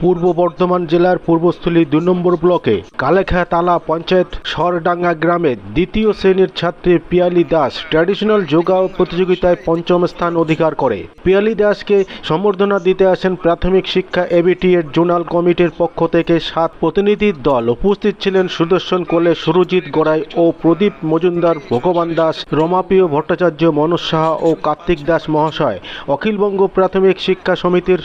পূর্ব বর্ধমান জেলার পূর্বস্থলী দুই নম্বর ব্লকে কালেখা তালা পঞ্চায়েত সরডাঙ্গা গ্রামে দ্বিতীয় শ্রেণির ছাত্রী পিয়ালি দাস ট্র্যাডিশনাল যোগা প্রতিযোগিতায় পঞ্চম স্থান অধিকার করে। পিয়ালি দাসকে সম্বর্ধনা দিতে আসেন প্রাথমিক শিক্ষা এবিটি এর জোনাল কমিটির পক্ষ থেকে সাত প্রতিনিধির দল। উপস্থিত ছিলেন সুদর্শন কোলে সুরজিৎ গড়াই ও প্রদীপ মজুমদার, ভগবান দাস, রমাপ্রিয় ভট্টাচার্য মনোজ সাহা ও কার্তিক দাস মহাশয়। অখিলবঙ্গ প্রাথমিক শিক্ষা সমিতির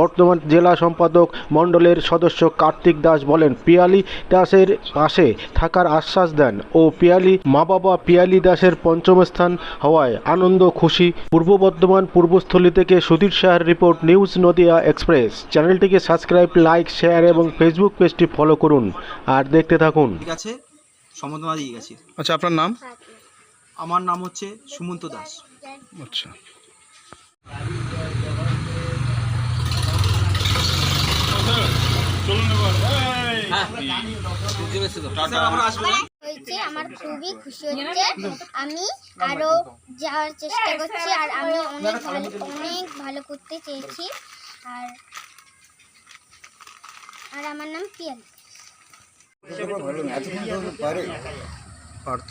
বর্তমান জেলা সম্পাদক মণ্ডলের সদস্য কার্তিক দাস বলেন পিয়ালি দাসের পাশে থাকার আশ্বাস দেন ও পিয়ালি মা বাবা পিয়ালি দাসের পঞ্চম স্থান হওয়ায় আনন্দ খুশি। পূর্ব বর্ধমান পূর্বস্থলী থেকে সুধীর শাহের রিপোর্ট নিউজ নদিয়া এক্সপ্রেস। চ্যানেলটিকে সাবস্ক্রাইব লাইক শেয়ার এবং ফেসবুক পেজটি ফলো করুন। আর দেখতে থাকুন। ঠিক আছে? সম্বর্ধনা দিয়ে গেছি। আচ্ছা আপনার নাম? আমার নাম হচ্ছে সুমন্ত দাস। আচ্ছা। আমার খুবই খুশি হচ্ছে আমি আরও যাওয়ার চেষ্টা করছি আর আমি অনেক ভালো অনেক ভালো করতে চেয়েছি। আর আর আমার নাম পিয়াল। পার্থ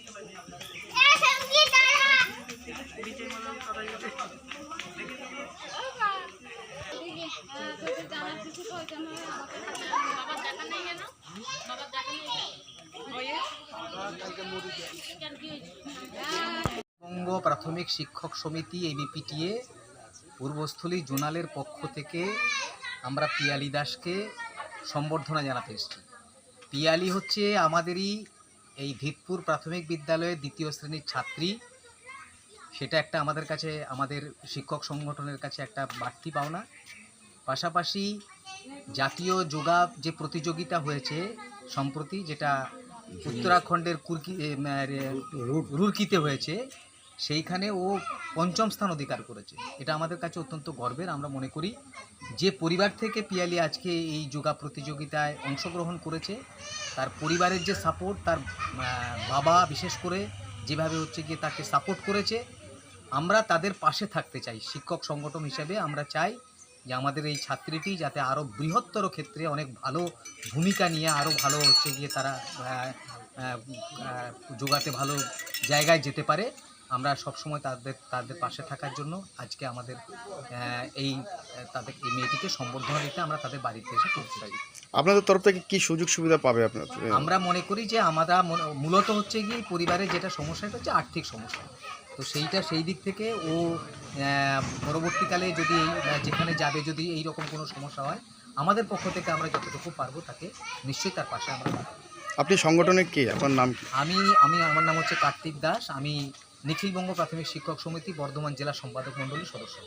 বঙ্গ প্রাথমিক শিক্ষক সমিতি এবিপিটিএ পূর্বস্থলী জোনালের পক্ষ থেকে আমরা পিয়ালি দাসকে সম্বর্ধনা জানাতে এসেছি। পিয়ালি হচ্ছে আমাদেরই এই ভিতপুর প্রাথমিক বিদ্যালয়ে দ্বিতীয় শ্রেণির ছাত্রী। সেটা একটা আমাদের কাছে, আমাদের শিক্ষক সংগঠনের কাছে একটা বাড়তি পাওনা। পাশাপাশি জাতীয় যোগা যে প্রতিযোগিতা হয়েছে সম্প্রতি, যেটা উত্তরাখণ্ডের কুর্কি রুরকিতে হয়েছে, সেইখানে ও পঞ্চম স্থান অধিকার করেছে। এটা আমাদের কাছে অত্যন্ত গর্বের, আমরা মনে করি। যে পরিবার থেকে পিয়ালি আজকে এই যোগা প্রতিযোগিতায় অংশগ্রহণ করেছে, তার পরিবারের যে সাপোর্ট তার বাবা বিশেষ করে যেভাবে হচ্ছে গিয়ে তাকে সাপোর্ট করেছে, আমরা তাদের পাশে থাকতে চাই। শিক্ষক সংগঠন হিসেবে আমরা চাই যে আমাদের এই ছাত্রীটি যাতে আরও বৃহত্তর ক্ষেত্রে অনেক ভালো ভূমিকা নিয়ে আরও ভালো হচ্ছে গিয়ে তারা যোগাতে ভালো জায়গায় যেতে পারে। আমরা সবসময় তাদের তাদের পাশে থাকার জন্য আজকে আমাদের এই তাদের এই মেয়েটিকে সম্বর্ধনা দিতে আমরা তাদের বাড়িতে এসে করতে চাই আপনাদের তরফ থেকে কি সুযোগ সুবিধা পাবে আপনার আমরা মনে করি যে আমরা মূলত হচ্ছে কি পরিবারের যেটা সমস্যা এটা হচ্ছে আর্থিক সমস্যা তো সেইটা সেই দিক থেকে ও পরবর্তীকালে যদি যেখানে যাবে যদি এই রকম কোনো সমস্যা হয় আমাদের পক্ষ থেকে আমরা যতটুকু পারব তাকে নিশ্চয়ই তার পাশে আমরা। আপনি সংগঠনের কে? আপনার নাম কি? আমি আমি আমার নাম হচ্ছে কার্তিক দাস। আমি নিখিলবঙ্গ প্রাথমিক শিক্ষক সমিতি বর্ধমান জেলা সম্পাদক মণ্ডলীর সদস্য।